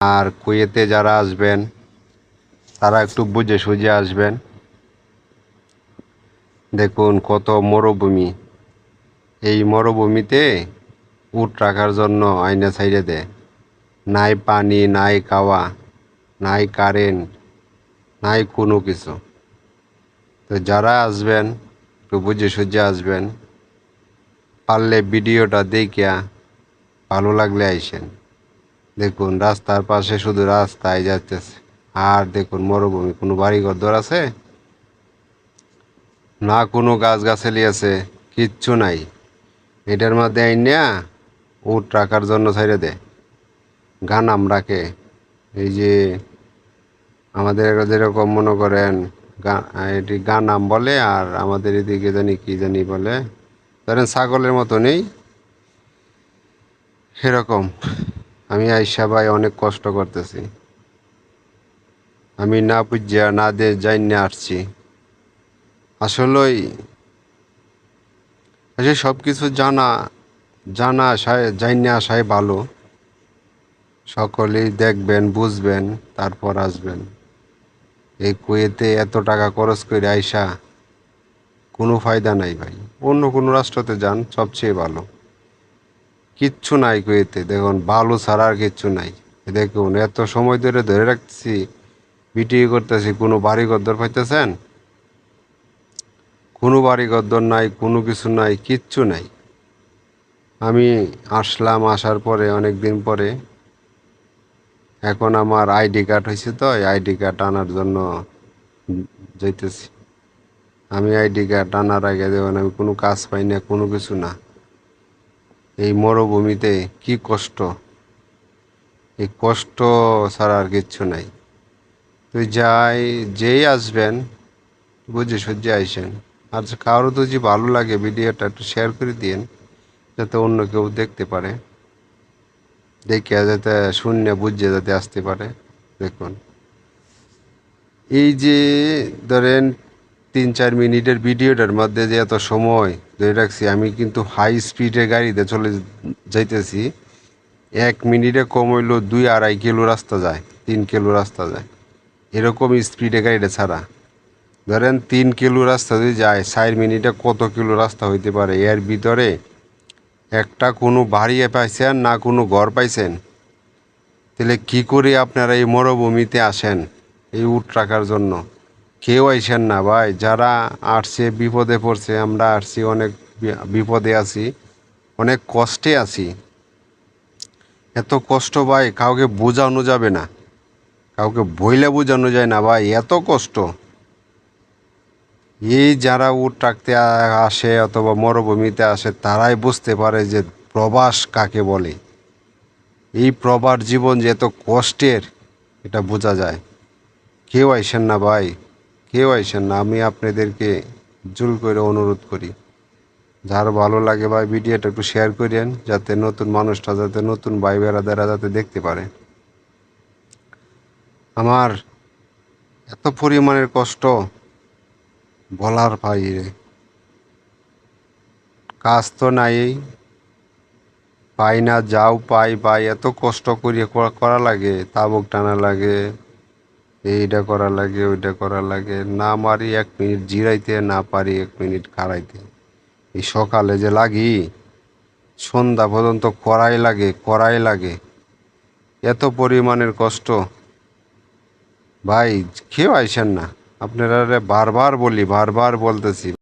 আর কুয়েতে যারা আসবেন, তারা একটু বুঝে সুঝে আসবেন। দেখুন কত মরুভূমি। এই মরুভূমিতে উট রাখার জন্য আয়না সাইডে দেয়। নাই পানি, নাই খাওয়া নাই কারেন্ট, নাই কোনো কিছু। তো যারা আসবেন, একটু বুঝে সুঝে আসবেন। পারলে ভিডিওটা দেখিয়া ভালো লাগলে আইসেন। দেখুন, রাস্তার পাশে শুধু রাস্তায় যাচ্ছে আর দেখুন, মরুভূমি, কোনো বাড়িঘর দর আছে? না, কোনো গাছ গাছালি আছে, কিচ্ছু নাই। এটার মধ্যে আইনিয়া উট রাখার জন্য ছাইড়ে দেয়। গানাম রাখে এই যে আমাদের যেরকম মনে করেন এটি গানাম বলে, আর আমাদের এদিকে জানি কি জানি বলে। ধরেন ছাগলের মতো নেই। সেরকম। আমি আইসা ভাই অনেক কষ্ট করতেছি। আমি না বুঝিয়া, না দে যাই আসছি। আসলেই, আসলে সব কিছু জানা জানা যাই না আসায় ভালো। সকলেই দেখবেন, বুঝবেন, তারপর আসবেন। এই কুয়েতে এত টাকা খরচ করে আইসা কোনো ফায়দা নাই ভাই। অন্য কোনো রাষ্ট্রতে যান, সবচেয়ে ভালো। কিচ্ছু নাই কুয়েতে, দেখুন ভালো ছাড়া আর কিচ্ছু নাই। দেখুন, এত সময় ধরে ধরে রাখতেছি বিটিয়ে করতেছি, কোনো বাড়ি গদ্দর পাইতেছেন? কোনো বাড়ি গদ্দর নাই, কোনো কিছু নাই, কিচ্ছু নাই। আমি আসলাম, আসার পরে, অনেক দিন পরে, এখন আমার আইডি কার্ড হয়েছে তো আইডি কার্ড আনার জন্য যাইতেছি। আমি আইডি কার্ড আনার আগে, দেখুন, আমি কোনো কাজ পাই না, কোনো কিছু না। এই মরুভূমিতে কি কষ্ট? এই কষ্ট ছাড়া আর কিচ্ছু নাই। তুই যাই, যেই আসবেন, বুঝে সুঝে আইসেন। আর কারও তো যে ভালো লাগে ভিডিওটা একটু শেয়ার করে দিন যাতে অন্য কেউ দেখতে পারে। দেখে যাতে শূন্য বুঝে যাতে আসতে পারে। দেখুন। এই যে ধরেন তিন চার মিনিটের ভিডিওটার মধ্যে যে এত সময় ধরে রাখছি, আমি কিন্তু হাই স্পিডে গাড়িতে চলে যাইতেছি। এক মিনিটে কম হইল দুই আড়াই কিলো রাস্তা যায়, তিন কিলো রাস্তা যায়। এরকম স্পিডে গাড়িটা ছাড়া। ধরেন তিন কিলো রাস্তা যদি যায়, চার মিনিটে কত কিলো রাস্তা হইতে পারে? এর ভিতরে একটা কোনো বাড়ি পাইছেন না কোনো ঘর পাইছেন? তাহলে কি করে আপনারা এই মরুভূমিতে আসেন এই উট রাখার জন্য? কেউ আইসেন না ভাই, যারা আসছে, বিপদে পড়ছে, আমরা আসছি, অনেক বিপদে আছি, অনেক কষ্টে আছি। এত কষ্ট ভাই, কাউকে বোঝানো যাবে না। কাউকে বইলে বোঝানো যায় না ভাই, এত কষ্ট। এই যারা উট টাকতে আসে অথবা মরুভূমিতে আসে, তারাই বুঝতে পারে যে প্রবাস কাকে বলে। এই প্রবার জীবন যে এত কষ্টের, এটা বোঝা যায়। কেউ আইসেন না ভাই। কেউ আইসেন না, আমি আপনাদেরকে জুল করে অনুরোধ করি। যার ভালো লাগে ভাই ভিডিওটা একটু শেয়ার করেন, যাতে নতুন মানুষটা, যাতে নতুন ভাই বেড়াদারা যাতে দেখতে পারে। আমার এত পরিমাণের কষ্ট বলার বাইরে কাজ তো নাই, পাই না, যাও পাই পাই এত কষ্ট করিয়ে করা- করা লাগে, তাবুক টানা লাগে। এইটা করা লাগে ওইটা করা লাগে। না মারি এক মিনিট জিরাইতে, না পারি এক মিনিট খাড়াইতে। এই সকালে যে লাগি, সন্ধ্যা পর্যন্ত করাই লাগে করাই লাগে। এত পরিমাণের কষ্ট। ভাই, কেউ আইসেন না। আপনারা বারবার বলি, বারবার বলতেছি।